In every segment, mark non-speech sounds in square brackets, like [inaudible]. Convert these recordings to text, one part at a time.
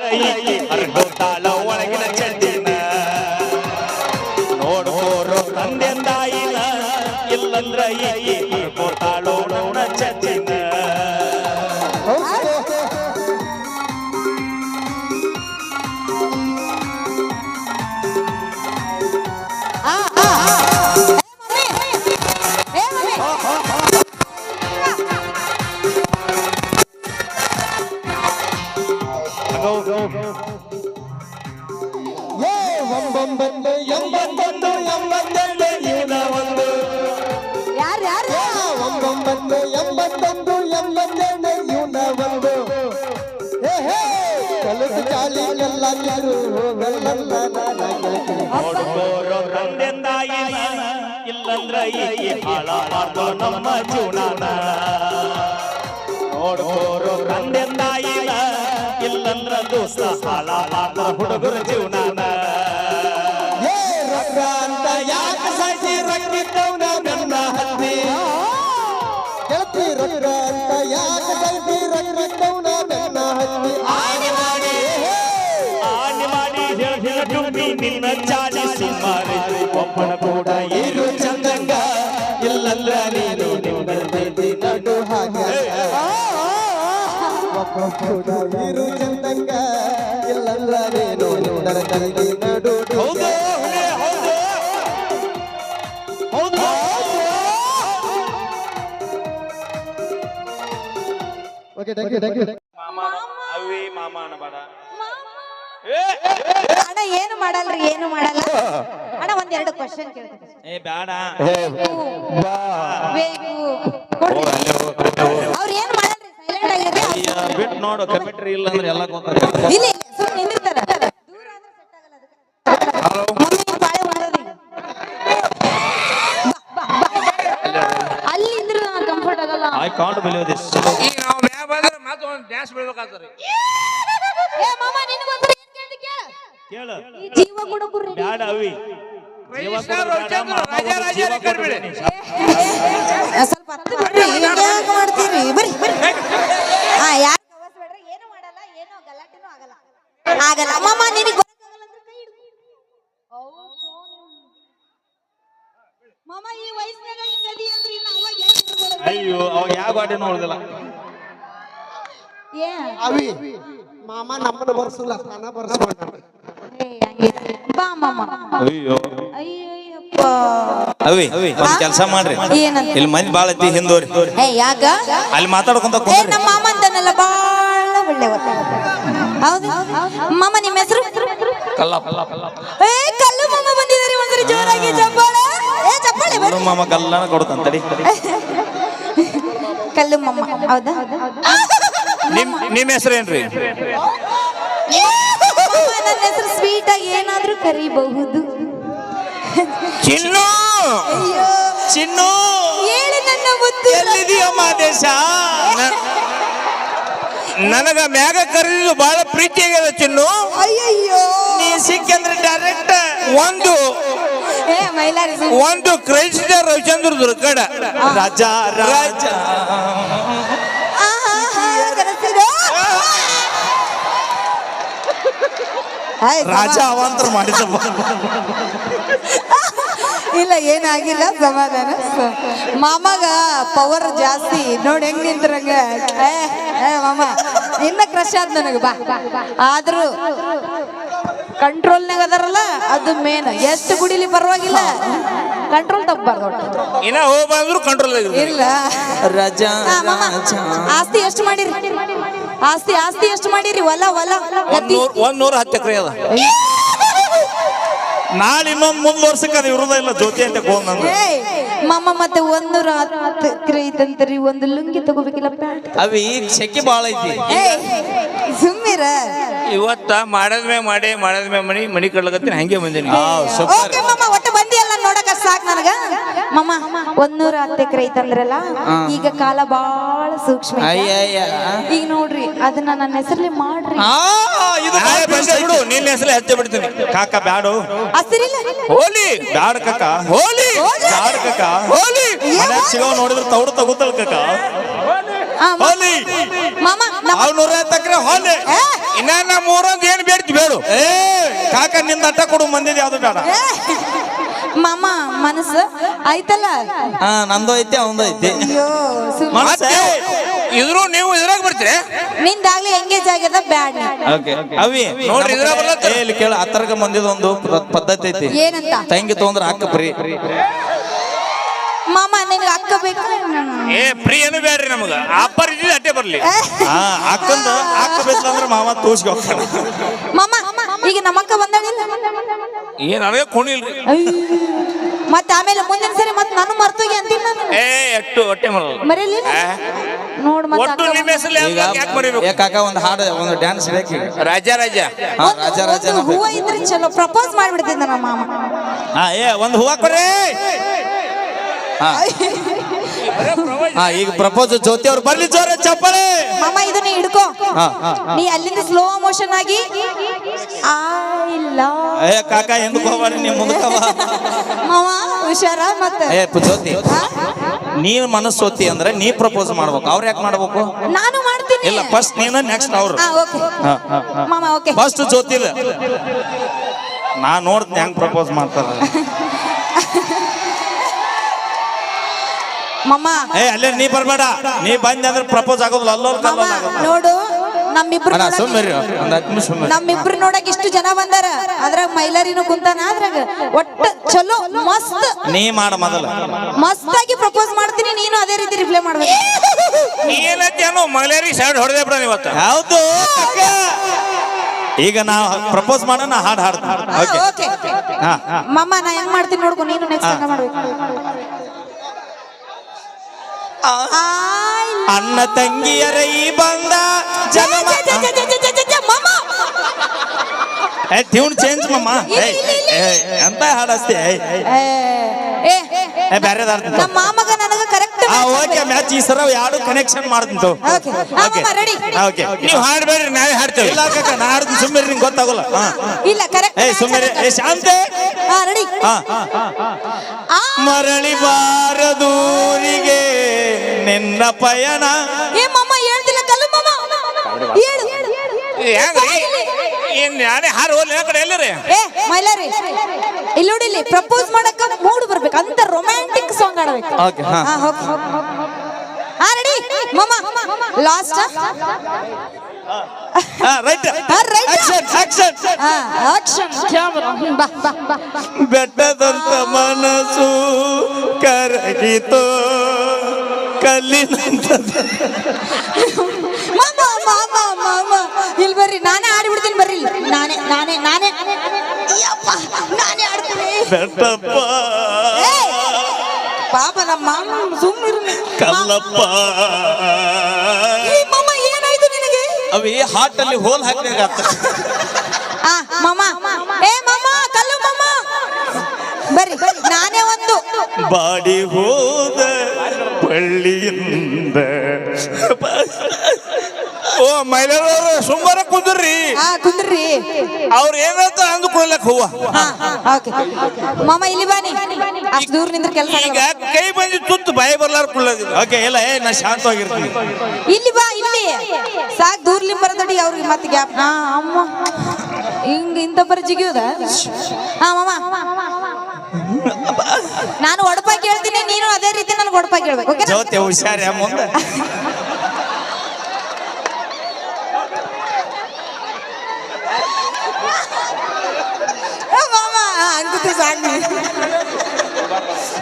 हर ಏ ಒಂಬೊಂಬತ್ತು ಎಂಬತ್ತೊಂದು ಎಂಬತ್ತೆರಡು ಇವನ ಒಂದು ಯಾರ್ ಯಾರು ಏ ಒಂಬೊಂಬತ್ತು ಎಂಬತ್ತೊಂದು ಎಂಬತ್ತೆರಡು ಇವನ ಒಂದು ಕಲಸು ಚಾಲಿ ಎಲ್ಲ ನೀರು ಹೋಗಲ್ಲ ನೋಡ್ಕೋರೋ ತಂದೆ ತಾಯಿನ ಇಲ್ಲಂದ್ರ ಈ ಹಾಳ ನಮ್ಮ ಜೀವನಾನ ನೋಡ್ಕೋರೋ ತಂದೆ ತಾಯಿನ ಇಲ್ಲಂದ್ರ ದೋಸ್ತ ಹಾಳ ಮಾಡ್ದೋ ಹುಡುಗರ ಜೀವನಾನ ಏ ರೊಕ್ಕ ಅಂತ ಯಾಕೆ ಸಾಯ್ತಿ ರೊಕ್ಕಿದ್ದವನ ನನ್ನ ಹತ್ತಿ ಗೆಳತಿ ರೊಕ್ಕ ಅಂತ ಯಾಕೆ ಸಾಯ್ತಿ ರೊಕ್ಕಿದ್ದವನ ನನ್ನ ಹತ್ತಿ ಆಗಿ ಮಾಡಿ ಹೇ ಆನೆ ಮಾಡಿ ಹೇಳ್ದಿನ ಡುಂಬಿ ನಿನ್ನ ಚಾಡಿ ಸುಮಾರಿ ಒಬ್ಬನ ಕೂಡ ಇರು ಚಂದಂಗ ಇಲ್ಲಂದ್ರ ನೀನು ನಿನ್ನ ಪ್ರೀತಿ ನಡು ಹಾಗೆ ಒಬ್ಬ ಇರು ಚಂದಂಗ ಇಲ್ಲಲ್ಲ ನಡು ಹೌದು. ಹೌದು ಹೌದು. Okay thank you thank you ಮಾಮ ಅವಿ ಮಾಮ ಅನ್ಬೇಡ ಅಣ್ಣ ಏನು ಮಾಡಲ್ರಿ ಏನು ಮಾಡಲ್ಲ? ಅಣ್ಣ ಒಂದ್ ಎರಡು ಕ್ವಶನ್ ಕೇಳ್ತೀನಿ. ಏ ಬೇಡ ಬೇಕು. ಕೊಡ್ರಿ. ಅವ್ರು ಏನು ಮಾಡಲ್ರಿ? ಸೈಲೆಂಟ್ ಆಗಿರ್ರಿ ಬಿಟ್ ಬಿಟ್ಟು ನೋಡು ಕಮಿಟ್ರಿ ಇಲ್ಲ ಅಂದ್ರೆ ಎಲ್ಲ ಗೊತ್ತಾಗ ಇಲ್ಲಿ ಸುಮ್ಮನೆ ನಿಂದಿರ್ತಾರ ದೂರ ಆದ್ರೆ set ಆಗಲ್ಲ ಅದಕ್ಕೆ. ಮಮ್ಮಿ ಬಾಳೆ ಹೊಡ್ದದಿ. ಬಾ, ಬಾ, ಬಾ. ಅಲ್ಲಿ ಇದ್ರೆ ಕಂಫರ್ಟ್ ಆಗಲ್ಲ ಐ ಕಾಂಟ್ ಬಿಲೀವ್ ದಿಸ್ ಈಗ ನಾವು ಮ್ಯಾ ಬಂದ್ರೆ ಮತ್ತೆ ಒಂದು ಡ್ಯಾನ್ಸ್ ಬಿಡ್ಬೇಕಾಗ್ತದೆ ಏ ಮಾಮ ನಿನಗೊಂದು ಏನ್ ಕೇಳ್ತಿ ಕೇಳು. ಕೇಳ. ಈ ಜೀವ ಕೊಡೋಕು ರೆಡಿ ಬ್ಯಾಡ ಅವಿ. ಸ್ವಲ್ಪ ಹತ್ತು ಬಿಡ್ರಿ ಹಿಂಗ್ ಯಾಕ್ ಮಾಡ್ತೀರಿ? ಬರ್ರಿ ಬರ್ರಿ ಹಾ ಯಾರು ಏನು ಮಾಡಲ್ಲ ಏನು ಗಲಾಟೆನೂ ಆಗಲ್ಲ. ಆಗಲ್ಲ. ಮಾಮ ನಿನಗೆ ಬರಕ್ಕಾಗಲ್ಲ ಅಂದ್ರೆ ಕೈ ಹಿಡ್ಕೊ. ಮಾಮ ಈ ವಯಸ್ಸಿನಾಗ ಹಿಂಗದಿ ಅಂದ್ರೆ ಇನ್ನು ಅವಾಗ ಅಯ್ಯೋ ಅವಾಗ ಯಾವ ಗಾಡಿನೂ ಉಳ್ದಿಲ್ಲ ಏ. ಅವಿ ಮಾಮ ನಮ್ಮನ್ನ ಬರ್ಸಲ್ಲ ನಾನ ಬರ್ಸ್ಕೊಂಡ. ಬಾ ಮಾಮ. ಅಯ್ಯೋ. ಅಯ್ಯಯ್ಯಪ್ಪ. ಅವಿ ಒಂದ್ ಕೆಲಸ ಮಾಡ್ರಿ. ಏನಂತ? ಇಲ್ಲಿ ಮಂದಿ ಬಾಳ ಐತಿ ಹಿಂದೋರಿ. ಏ ಯಾಕ? ಅಲ್ಲಿ ಮಾತಾಡ್ಕೊಂತ ಏ ನಮ್ಮ ಮಾಮ ಅಂತಾನಲ್ಲ ಬಾಳ ಹೌದು. ಮಾಮ ನಿಮ್ಮ ಹೆಸರು? ಕಲ್ಲಪ್ಪ. ಕಲ್ಲ ಕಲ್ಲ ಏ ಕಲ್ಲು ಮಾಮ ಬಂದಿದ್ದಾರೆ ಒಂದ್ಸರಿ ಜೋರಾಗಿ ಚಪ್ಪಾಳೆ? ಏ ಚಪ್ಪಾಳೆ ಬರ್ರಿ. ಮಾಮ ಗಲ್ಲನ ಕೊಡ್ತಾನ ತಡಿ. [laughs] ಕಲ್ಲು ಮಮ್ಮ ಹೌದಾ? ನಿಮ್ ನಿಮ್ ಹೆಸರೇನ್ರಿ? ಮಮ್ಮ ನನ್ನ ಹೆಸರು ಸ್ವೀಟ್ ಆಗಿ ಏನಾದ್ರೂ ಕರಿಬಹುದು. ಚಿನ್ನು! ಅಯ್ಯೋ. ಚಿನ್ನು! ಹೇಳಿ ನನ್ನ ಬುದ್ಧಿ ಎಲ್ಲಿದೀಯಮ್ಮ ದೇಶ? ನನಗ ಮ್ಯಾಗ ಕರೀದು ಬಹಳ ಪ್ರೀತಿ ಆಗ್ಯದ ಚಿನ್ನು. ಅಯ್ಯಯ್ಯೋ. ನೀ ಸಿಕ್ಕಂದ್ರೆ ಡೈರೆಕ್ಟ್ ಒಂದು ಮೈಲಾರಿ. ಒಂದು ಕ್ರೈಸ್ತ ರವಿಚಂದ್ರ ದುರ್ಗಡ. ರಾಜ ರಾಜ. ರಾಜ. ಅವಾಂತರ ಮಾಡಿದ ಇಲ್ಲ ಏನಾಗಿಲ್ಲ ಸಮಾಧಾನ. ಮಾಮಗ ಪವರ್ ಜಾಸ್ತಿ. ನೋಡಿ ಹೆಂಗ್ ನಿಂತ್ರಂಗ. ಏ ಏ ಮಾಮ ಇನ್ನ ಕ್ರಶ್ ಆದ್ ನನಗೆ ಬಾ. ಆದ್ರೂ ಕಂಟ್ರೋಲ್ನಾಗ ಅದಾರಲ್ಲ ಅದು ಮೇನ್ ಎಷ್ಟು ಕುಡಿಲಿ ಪರವಾಗಿಲ್ಲ. ಕಂಟ್ರೋಲ್ ತಪ್ಪಬಾರ್ದು ಇನ್ನ ಹೋಗ್ ಬಂದ್ರು ಕಂಟ್ರೋಲ್ ಇಲ್ಲ. ರಾಜ ಆಸ್ತಿ ಎಷ್ಟು ಮಾಡಿರಿ? ಆಸ್ತಿ ಆಸ್ತಿ ಎಷ್ಟು ಮಾಡಿರಿ? ಹೊಲ ಹೊಲ. ಒಂದ್ ನೂರ ಹತ್ತು ಎಕರೆ ಅದ. ನಾಳೆ ಇನ್ನೊಂದ್ ಮುಂದ್ ವರ್ಷಕ್ಕೆ ಅದು ಇರುದ ಇಲ್ಲ ಜ್ಯೋತಿ ಅಂತ ಹೋಗ್ ಮಾಮ ಮತ್ತೆ ಒಂದೂರ ಹತ್ತು ಎಕರೆ ಐತಂತರಿ ಒಂದು ಲುಂಗಿ ತಗೋಬೇಕಿಲ್ಲ ಪ್ಯಾಂಟ್ ಅವಿ ಶೆಕೆ ಭಾಳ ಐತಿ. ಸುಮ್ಮಿರ ಇವತ್ತ ಮಾಡದ್ಮೇ ಮಾಡಿ ಮಾಡದ್ಮೇ ಮಣಿ ಮಣಿ ಕಡ್ಲಕತ್ತೀನಿ ಹಂಗೆ ಬಂದೀನಿ. ಓಕೆ ಮಾಮ ಒಟ್ಟು ಬಂದಿಯಲ್ಲ ನೋಡಕ ಸಾಕ್ ನನಗ. ಮಾಮ ಒಂದೂರ ಹತ್ತು ಎಕರೆ ಐತಂದ್ರಲ್ಲ ಈಗ ಕಾಲ ಬಾಳ ಸೂಕ್ಷ್ಮ ಈಗ ನೋಡ್ರಿ ಅದನ್ನ ನನ್ನ ಹೆಸರಲ್ಲಿ ಮಾಡ್ರಿ. ಆ, ಇದು ನಾಳೆ ಬಿಡು ನಿನ್ನ ಹೆಸರು ಹಚ್ಚೆ ಬಿಡ್ತೀನಿ. ಕಾಕ ಬ್ಯಾಡು. ಹಸಿರಿಲ್ಲ. ಹೋಲಿ. ಬ್ಯಾಡ ಕಾಕ. ಹೋಲಿ. ಬ್ಯಾಡ ಕಾಕ. ಹೋಲಿ. ಮನ್ಯಾಗ ಸಿಗೋ ನೋಡಿದ್ರೆ ತೌಡು ತಗೋತಲ್ ಕಾಕ ಆ, ಮಾ- ಹೋಲಿ. ಮಾಮ ನಮ್ಮ ಅವ್ ನೂರ ತಕ್ರೆ ಹೊಲೆ. ಏ, ಇನ್ನ ನಾ ಮೂರೊಂದ್ ಏನ್ ಬೇಡ್ತಿ ಬೇಡು. ಏ. ಕಾಕ ನಿಂದ ಅಟ್ಟ ಕೊಡು ಮಂದಿದ್ ಯಾವ್ದು ಬೇಡ. ಏ, ಮಾಮ ಮನಸ್ಸು ಆಯ್ತಲ್ಲ? ಹಾ ನಂದು ಐತಿ ಅವಂದು ಐತಿ. ಅಯ್ಯೋ ಸುಮ್ನೆ. ಮನಸ್ಸೇ ಇದ್ರು ನೀವು ಇದ್ರಾಗ ಬರ್ತೀರಿ. ನಿಂದಾಗ್ಲಿ ಎಂಗೇಜ್ ಆಗ್ಯದ ಬ್ಯಾಡ್ ಓಕೆ ಅವಿ ನೋಡ್ರಿ, ಇದ್ರ. ಏ, ಇಲ್ಲಿ ಕೇಳ ಹತ್ತರ್ಗ ಮಂದಿದ ಒಂದು ಪ್ರ- ಪದ್ಧತಿ ಐತಿ. ಏನಂತ? ತಂಗಿ ತೊಂದ್ರ ಹಾಕಪ್ರಿ. ಪ್ರಿ ಮಾಮ ನಿನಗೆ ಅಕ್ಕ ಬೇಕು? ಏ ಫ್ರೀ ಏನು ಬೇಡ್ರಿ ನಮಗ. ಆಫರ್ ಇದ್ದಿದ್ದು ಅಟ್ಟೆ ಬರ್ಲಿ. ಏ, ಹಾ ಅಕ್ಕಂದು ಅಕ್ಕ ಬೇಕಂದ್ರೆ ಮಾವ ತೋರ್ಸ್ಕೊ ಹೋಗ್ತಾನೆ. ಮಾಮ ಈಗ ನಮ್ಮ ಅಕ್ಕ ಬಂದಾಳಿಲ್ಲ ಏನ್ ನನಗೆ ಕುಣಿಲ್ರಿ. ಮತ್ತೆ ಆಮೇಲೆ ಮುಂದಿನ ಸರಿ ಮತ್ತೆ ನಾನು ಮರ್ತೋಗಿ ಅಂತೀನಿ ನಾನು? ಏ ಎಷ್ಟು ಹೊಟ್ಟೆ ಮರಲ್ಲ ಮರೀಲಿ ನೋಡ್ ಮತ್ತೆ ಒಟ್ಟು ಅಕ್ಕ ನಿಮ್ಮ ಹೆಸರು ಈಗ ಯಾಕೆ ಮರಿಬೇಕು? ಏ ಕಾಕ ಒಂದು ಹಾಡು ಒಂದು ಡ್ಯಾನ್ಸ್ ರಾಜ ರಾಜ. ಹಾ ಒಂದು- ರಾಜ ರಾಜ ಒಂದು ಹೂವ ಇದ್ರೆ ಚಲೋ ಪ್ರಪೋಸ್ ಮಾಡ್ಬಿಡ್ತಿದ್ದ ನಮ್ಮ ಮಾಮ. ಹಾ ಏ ಒಂದು ಹೂವ ಕೊಡ್ರಿ. ಹಾ. ಹಾ ಈಗ ಪ್ರಪೋಸ್ ಜ್ಯೋತಿ ಅವ್ರು ಬರ್ಲಿ ಜೋರ ಚಪ್ಪಳೆ ಮಾಮ ಇದನ್ನ ಹಿಡ್ಕೋ. ಹಾ ಹಾ ನೀ ಅಲ್ಲಿಂದ ಸ್ಲೋ ಮೋಷನ್ ಆಗಿ ಐ ಲವ್ ಏ ಕಾಕ ಎಂದಕ್ಕೆ ನೀವು ಮುಂದಕ್ಕವ ಮಾವ ಹುಷಾರ ಮತ್ತೆ? ಏ ಪು- ಜ್ಯೋತಿ. ಹಾ? ನೀನ್ ಮನಸ್ಸೋತಿ ಅಂದ್ರೆ ನೀ ಪ್ರಪೋಸ್ ಮಾಡ್ಬೇಕು. ಅವ್ರು ಯಾಕೆ ಮಾಡ್ಬೇಕು? ನಾನು ಮಾಡ್ತೀನಿ. ಇಲ್ಲ ಫಸ್ಟ್ ನೀನ ನೆಕ್ಸ್ಟ್ ಅವ್ರು. ಹಾ ಓಕೆ ಮಾಮ ಓಕೆ ಫಸ್ಟ್ ಜ್ಯೋತಿದ ನಾ ನೋಡ್ತೀನಿ ಹೆಂಗ್ ಪ್ರಪೋಸ್ ಮಾಡ್ತಾರ. ಮಾಮ. ಏ ಅಲ್ಲೇ ನೀ ಬರ್ಬೇಡ. ನೀ ಬಂದೆ ಅಂದ್ರೆ ಪ್ರಪೋಸ್ ಆಗೋದಿಲ್ಲ. ಅಲ್ಲೋರ್ ಮಾಮ ನೋಡು ನಮ್ಮಿಬ್ರು ಅಣ್ಣ ನೋಡಕ್- ಸುಮ್ಮನೆ ಒಂದ್ ಹತ್ತು ನಿಮಿಷ ಸುಮ್ಮನೆ ನಮ್ಮಿಬ್ರು ನೋಡಕ್ ಇಷ್ಟು ಜನ ಬಂದಾರ. ಅದ್ರಾಗ ಮೈಲಾರಿನೂ ಕುಂತಾನ. ಅದ್ರಾಗ ಒಟ್ಟ ಚಲೋ ಮಸ್ತ್. ನೀ ಮಾಡ ಮೊದಲ. ಮಸ್ತ್ ಆಗಿ ಪ್ರಪೋಸ್ ಮಾಡ್ತೀನಿ. ನೀನು ಅದೇ ರೀತಿ ರಿಪ್ಲೈ ಮಾಡ್ಬೇಕು. ಮಹಿಳೆಯರಿಗೆ ಸೈಡ್ ಹೊಡೆದೇ ಬಿಡ ಇವತ್ತು. ಹೌದು. ಅಕ್ಕ? ಈಗ ನಾ ಪ್ರಪೋಸ್ ಮಾಡೋಣ ಹಾಡ್ ಹಾಡ್ತೀನಿ. ಓಕೆ ಓಕೆ ಹಾ ಹಾ. ಮಾಮ ನಾ ಹೆಂಗ್ ಮಾಡ್ತೀನಿ ನೋಡ್ಕೊ ನೀನು ನೆಕ್ಸ್ಟ್ ಹಂಗ ಮಾಡ್ಬೇಕು. ಅಣ್ಣ ತಂಗಿಯರ ಈ ಬಂದ ಜನ್ಮ ಏ ಟ್ಯೂನ್ ಚೇಂಜ್ ಮಮ್ಮ. ಎಂತ ಹಾಡಸ್ತಿ? ಏ, ಹಾಡ್ತೀನಿ ನಮ್ಮ ಮಾಮಗ ಆ ಓಕೆ ಮ್ಯಾಚ್ ಈ ಸರ ಯಾರು ಕನೆಕ್ಷನ್ ಮಾಡ್ತೀನಿ ತಗೋ. ಓಕೆ ಓಕೆ ರೆಡಿ ಓಕೆ ನೀವು ಹಾಡ್ಬೇಡ್ರಿ ನಾವೇ ಹಾಡ್ತೇವೆ ಇಲ್ಲ ಕಾಕ ನಾ ಹಾಡ್ತೀನಿ ಸುಮ್ಮನೆ ನಿಂಗೆ ಗೊತ್ತಾಗಲ್ಲ ಇಲ್ಲ ಕರೆಕ್ಟ್ ಏಯ್ ಸುಮ್ಮನೆ ಏ ಶಾಂತೆ ರೆಡಿ ಹಾ ಆ ಮರಳಿ ಬಾರದೂರಿಗೆ ನಿನ್ನ ಪಯಣ ಏ ಮಾಮ ಹೇಳ್ತಿಲ್ಲ ಕಲ್ಲು ಮಾಮ ಹೇಳು ಏನ್ ನಾನೇ ಹಾರು ಹೋಗ್ಲಿ ಆ ಕಡೆ ಎಲ್ಲರಿ? ಏ ಮೈಲಾರಿ ಇಲ್ಲಿ ನೋಡಿ ಇಲ್ಲಿ ಪ್ರಪೋಸ್ ಮಾಡಕ ಮೂಡ್ ಬರ್ಬೇಕು. ಅಂತ ರೊಮ್ಯಾಂಟಿಕ್ ಸಾಂಗ್ ಆಡಬೇಕು ಓಕೆ ಹಾ. ಹಾ ಹೋಗ್ ಹಾ ರೆಡಿ ಮಾಮ ಲಾಸ್ಟ್ ಹಾ ರೈಟ್ ಹಾ, right. ಆಕ್ಷನ್ ಆಕ್ಷನ್ ಹಾ ಆಕ್ಷನ್ ಕ್ಯಾಮೆರಾ ಬಾ ಬಾ ಬಾ ಬೆಟ್ಟದಂತ ಮನಸ್ಸು ಕರಗಿತು ಕಲ್ಲಿನಂತ ಮಾಮ ಮಾಮ ಮಾಮ ಇಲ್ಲಿ ಬರ್ರಿ ನಾನೇ ಆಡ್ಬಿಡ್ತೀನಿ ಬರ್ರಿ ಇಲ್ಲಿ. ನಾನೇ ನಾನೇ ನಾನೇ. ಯಪ್ಪ, ನಾನೇ ಆಡ್ತೀನಿ. ಬೆಟ್ಟಪ್ಪ! ಪಾಪ ನಮ್ಮ ಮಾಮ ಸುಮ್ಮನಿರು ಕಲ್ಲಪ್ಪ. ಮಾಮ ಏನಾಯ್ತು ನಿನಗೆ? ಅವಿ ಹಾಟ್ ಅಲ್ಲಿ ಹೋಲ್ ಹಾಕ್ಬೇಕಾಗ್ತ ಆ ಮಾಮ. ಏ ಮಾಮ ಕಲ್ಲು ಮಾಮ. ಬರ್ರಿ ನಾನೇ ಒಂದು. ಬಾಡಿ ಹೋದ ಪಳ್ಳಿಯಿಂದ ಮಹಿಳೆಯರು ಸುಮಾರ ಕುಂದ್ರಿ. ಹಾ ಕುಂದ್ರಿ. ಅವ್ರ ಏನಂತ ಅಂದುಕೊಳ್ಳಕ್ ಹೂವ ಹಾ ಓಕೆ. ಮಾಮ ಇಲ್ಲಿ ಬಾನಿ ಅಷ್ಟು ದೂರ ನಿಂದ್ರ ಕೆಲಸ ಈಗ ಕೈ ಬಂದಿ ತುತ್ತು ಭಯ ಬರ್ಲಾರ ಕುಳ್ಳದಿಲ್ಲ ಓಕೆ ಇಲ್ಲ ಏ ನಾ ಶಾಂತವಾಗಿರ್ತೀನಿ. ಇಲ್ಲಿ ಬಾ ಇಲ್ಲಿ. ಸಾಕ್ ದೂರ್ಲಿ ಬರದಡಿ ಅವ್ರಿಗೆ ಮತ್ತೆ ಗ್ಯಾಪ್. ಹಾ ಅಮ್ಮ. ಹಿಂಗ ಇಂತ ಬರ ಜಿಗಿಯೋದ ಹಾ ಮಾಮ. ನಾನು ಒಡಪ ಕೇಳ್ತೀನಿ ನೀನು ಅದೇ ರೀತಿ ನನ್ಗೆ ಒಡಪ ಕೇಳ್ಬೇಕು ಓಕೆ ಜೋತೆ ಹುಷಾರ ಮುಂದೆ [laughs] ಮಾಮ ಅನ್ಸುತ್ತೆ ಸಾಕು ಮಾಮ ಮಾಮ ಮಾಮ ಮಾಮ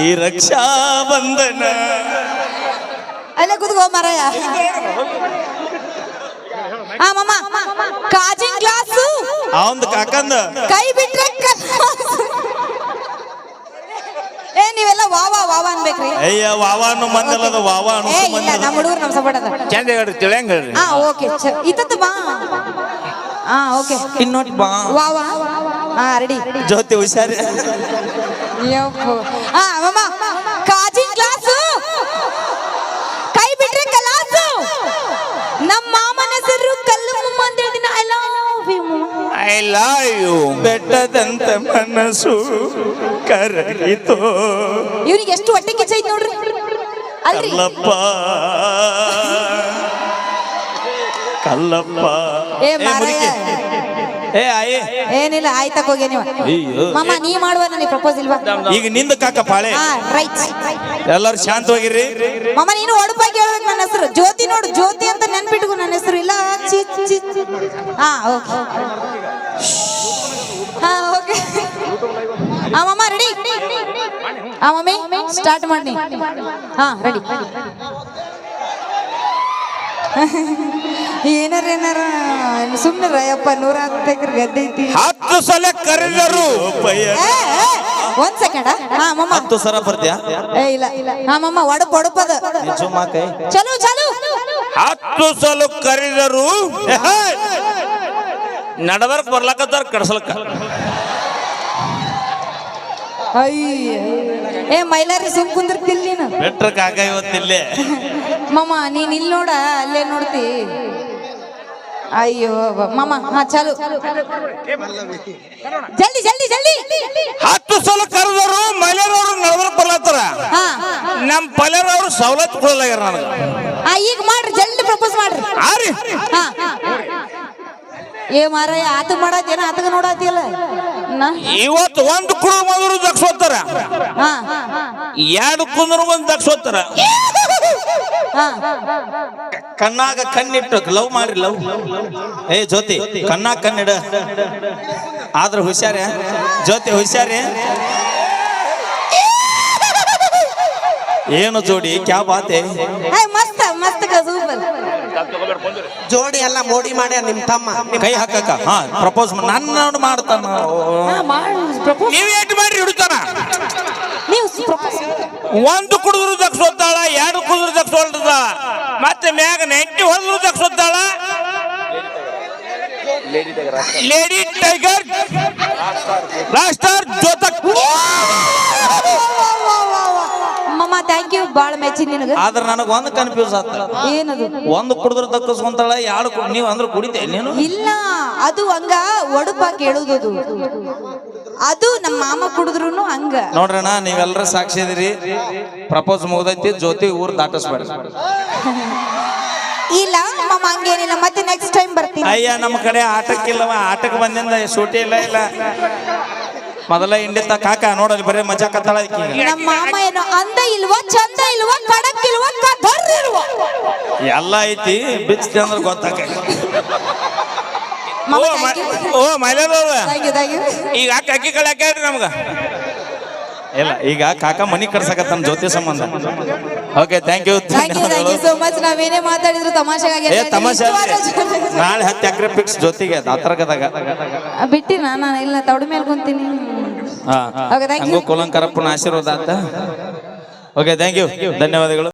ಈ ರಕ್ಷಾ ಬಂಧನ ಅಲ್ಲೇ ಕೂತ್ಕೋ ಮರಯ. ಹಾ ಮಾಮ ಕಾಜಿಂಗ್ ಗ್ಲಾಸು. ಅವಂದ್ ಕಾಕಂದ. ಕೈ ಬಿಟ್ರೆ. ಏ ನೀವೆಲ್ಲ ವಾವಾ ವಾವಾ ಅನ್ಬೇಕ್ರಿ. ಅಯ್ಯ ವಾವಾನು ಮಂದಲ್ಲದ ವಾವಾ ಏ ಅನ್ಸು ಇಲ್ಲ ಮಂದಲ್ಲ ನಮ್ಮ ಹುಡುಗರು ನಮ್ಮ ಸಪೋರ್ಟ್ ಅದ. ಚಂದ ಹೇಳ್ರಿ ತಿಳಿಯಂಗ ಹೇಳ್ರಿ. ಹಾ ಓಕೆ ಇತ್ತತ್ತು ಬಾ. ಹಾ ಓಕೆ. ಇನ್ನೊಟ್ ಬಾ. ವಾವಾ. ಹಾ ರೆಡಿ. ಜ್ಯೋತಿ ಹುಷಾರಿ. ಹಾ ಮಾಮ ಕಾಜಿ ಗ್ಲಾಸು. ಕೈ ಬಿಟ್ರೆ ಕಲಾಸು. ನಮ್ಮ ಮಾಮನ ಹೆಸರು ಕಲ್ಲು ಮಾಮ ಅಂತ ಹೇಳ್ತೀನಿ. I love you I love you ಬೆಟ್ಟದಂತ ಮನಸ್ಸು ಕರಗಿತು. ಇವ್ರಿಗೆ ಎಷ್ಟು ಹೊಟ್ಟೆ ಕಿಚ್ಚ ಐತ್ ನೋಡ್ರಿ. ಅಲ್ರಿ. ಕಲ್ಲಪ್ಪ. ಕಲ್ಲಪ್ಪ ಏ ಮಾರಾಯ. ಏ ಆಯಿ ಏನಿಲ್ಲ ಆಯ್ತಕ್ ಹೋಗಿ ನೀವು. ಅಯ್ಯೋ. ಮಾಮ ನೀ ಮಾಡುವ ನನಗೆ ಪ್ರಪೋಸ್ ಇಲ್ವಾ? ಈಗ ನಿಂದ ಕಾಕ ಪಾಳೆ. ಹಾ ರೈಟ್ ಎಲ್ಲರೂ ಶಾಂತವಾಗಿರ್ರಿ ಮಾಮ ನೀನು ಒಡಪಾಗಿ ಹೇಳ್ಬೇಕು ನನ್ನ ಹೆಸರು. ಜ್ಯೋತಿ ನೋಡು ಜ್ಯೋತಿ ಅಂತ ನೆನ್ಪಿಟ್ಕೊ ನನ್ನ ಹೆಸರು. ಇಲ್ಲ ಚಿ ಚಿ ಚಿ. ಹಾ ಓಕೆ ಹಾ ಓಕೆ. ಹಾ ಮಾಮ ರೆಡಿ ಹಾ ಮಮ್ಮಿ ಸ್ಟಾರ್ಟ್ ಮಾಡಿ ಹಾ ರೆಡಿ ಏನಾರ ಏನಾರ ಸುಮ್ಮನೆ ರಾಯಪ್ಪ ನೂರ ಹತ್ತು ಗದ್ದೆ ಐತಿ. ಹತ್ತು ಸಲ ಕರೆದರು. ಒಂದ್ ಸೆಕೆಂಡ್ ಹಾ ಮಮ್ಮ ಹತ್ತು ಸಲ ಬರ್ತೀಯಾ? ಏ ಇಲ್ಲ. ಹಾ ಮಮ್ಮ ಒಡಪ್ ಒಡಪದ ಚಲೋ ಚಲೋ. ಹತ್ತು ಸಲ ಕರೆದರು. ನಡಬರ್ಕ್ ಬರ್ಲಕತ್ತಾರ ಕಡ್ಸಲಕ್ಕ ಅಯ್ಯ. ಏ ಮೈಲಾರಿ ಸುಮ್ ಕುಂದಿರ್ತಿಲ್ಲ ನೀನು? ಬೆಟ್ರ ಕಾಕ ಇವತ್ತಿಲ್ಲೇ. [laughs] ಮಮ್ಮ ನೀನ್ ಇಲ್ಲಿ ನೋಡ ಅಲ್ಲೇ ನೋಡ್ತಿ. ಅಯ್ಯೋ ಮಮ್ಮ ಹಾ ಚಲು. ಜಲ್ದಿ ಜಲ್ದಿ ಜಲ್ದಿ. ಹತ್ತು ಸಲ ಕರೆದವರು ಮಲೆಯವರು ನಡಬರ್ಕ್ ಬರ್ಲತ್ತಾರ ಹಾ. ನಮ್ ಪಲ್ಯರವ್ರು ಸವಲತ್ತು ಕೊಡಲಾಗ್ಯಾರ ನನಗ. ಈಗ ಮಾಡ್ರಿ ಜಲ್ದಿ ಪ್ರಪೋಸ್ ಮಾಡ್ರಿ. ಆರಿ ಹಾ. ಏ ಮಾರಾಯ ಆತ ಮಾಡತ್ತೇನ ಆತಗ ನೋಡಾತಿಯಲ್ಲ? ಇವತ್ತು ಒಂದು ಕುಡು ಮೊದಲು ದಕ್ಷೋತ್ತಾರ ಹಾ. ಎರಡು ಕುಂದ್ರು ಒಂದು ದಕ್ಷೋತ್ತಾರ ಕಣ್ಣಾಗ ಕಣ್ಣಿಟ್ಟು ಲವ್ ಮಾಡ್ರಿ ಲವ್ ಏ ಜ್ಯೋತಿ ಕಣ್ಣಾಗ ಕಣ್ಣಿಡ. ಆದ್ರೆ ಹುಷಾರೇ? ಜ್ಯೋತಿ ಹುಷಾರೇ? ಏನು ಜೋಡಿ ಕ್ಯಾ ಬಾತೆ? ಮಸ್ತ್ ಮಸ್ತ್ ಜೋಡಿ ಎಲ್ಲ ಮೋಡಿ ಮಾಡಿ ನಿಮ್ ತಮ್ಮ? ಕೈ ಹಾಕಕ್ಕ ಹಾ ಪ್ರಪೋಸ್ ನನ್ನ ನೋಡ್ ಮಾಡ್ತಾನ. ನೀವ್ ಒಂದು ಕುಡಿದ್ರು ದಕ್ಷೋತ್ತಾಳ ಎರಡು ಕುಡಿದ್ರು ದಕ್ಷೋಳ್ತದ ಮತ್ತೆ ಮ್ಯಾಗ ನೆಂಟಿ ಹೊಡೆದ್ರು ದಕ್ಷೋತ್ತಾಳ ಲೇಡಿ ಟೈಗರ್ ರಾಸ್ಟಾರ್ ಜೋತಕ್ ಮಮ್ಮ ಥ್ಯಾಂಕ್ ಯು ಬಾಳ ಮೆಚ್ಚಿ ನಿನಗೆ. ಆದ್ರೆ ನನಗ ಒಂದ್ ಕನ್ಫ್ಯೂಸ್ ಆತ. ಏನದು? ಒಂದು ಕುಡಿದ್ರ ದಕ್ಕಸ್ಕೊಂತಾಳ ಎರಡು ನೀವು ಅಂದ್ರ ಕುಡಿತೆ ನೀನು? ಇಲ್ಲ ಅದು ಹಂಗ ಒಡಪ ಕೇಳುವುದು ಅದು ನಮ್ಮ ಮಾಮ ಕುಡಿದ್ರು ಹಂಗ. ನೋಡ್ರಣ ನೀವೆಲ್ಲರೂ ಸಾಕ್ಷಿ ಇದೀರಿ. ಪ್ರಪೋಸ್ ಮುಗ್ದೈತಿ ಜ್ಯೋತಿ ಊರ್ ದಾಟಿಸ್ಬೇಡ. ಇಲ್ಲ ಮಾಮ ಹಂಗೇನಿಲ್ಲ. ಮತ್ತೆ ನೆಕ್ಸ್ಟ್ ಟೈಮ್ ಬರ್ತೀನಿ. ಅಯ್ಯ ನಮ್ಮ ಕಡೆ ಆಟಕ್ಕಿಲ್ಲವ ಆಟಕ್ಕೆ ಬಂದಿಂದ ಸೂಟಿ ಇಲ್ಲ ಇಲ್ಲ. ಮೊದಲ ಇಂಡಿತ ಕಾಕ ನೋಡಲ್ಲಿ ಬರೀ ಮಜಾ ಕತ್ತಾಳ. ನಮ್ಮ ಮಾಮ ಏನು ಅಂದ ಇಲ್ವಾ ಚಂದ ಇಲ್ವಾ ಕಡಕ್ ಇಲ್ವಾ ಕದರ್ ಇಲ್ವಾ? ಎಲ್ಲ ಐತಿ ಬಿಚ್ಚ ಅಂದ್ರೆ ಗೊತ್ತಾಗ ಓ ಯು ಓ ಮೈಲಾರವ್ರ ಥ್ಯಾಂಕ್ ಯು ಥ್ಯಾಂಕ್ ಯು ಈಗ ಅಕ್ಕಿ ಅಕ್ಕಿ ಕಳೆ ಹಾಕ್ಯಾಡ್ರಿ ನಮ್ಗ? ಇಲ್ಲ ಈಗ ಕಾಕ ಮನಿ ಕರ್ಸಕತ್ತಾನ ಜ್ಯೋತಿ ಸಂಬಂಧ. Okay thank you thank you thank you so much ನಾವೇನೇ ಮಾತಾಡಿದ್ರು ತಮಾಷೆಗಾಗಿ ಏ ತಮಾಷೆ ಅಲ್ರಿ. ನಾಳೆ ಹತ್ತು ಎಕರೆ ಫಿಕ್ಸ್ ಜೊತೆಗೆ ದಾತರ್ಗದಾಗ ಬಿಟ್ಟಿ ನಾನು ಇಲ್ಲ ತೌಡು ಮೇಲೆ ಕುಂತೀನಿ. ಹಾ. Okay, thank you. ಹಂಗೂ ಕುಲಂಕರಪ್ಪನ ಆಶೀರ್ವಾದ ಆತ. ಓಕೆ ಥ್ಯಾಂಕ್ ಯು ಧನ್ಯವಾದಗಳು.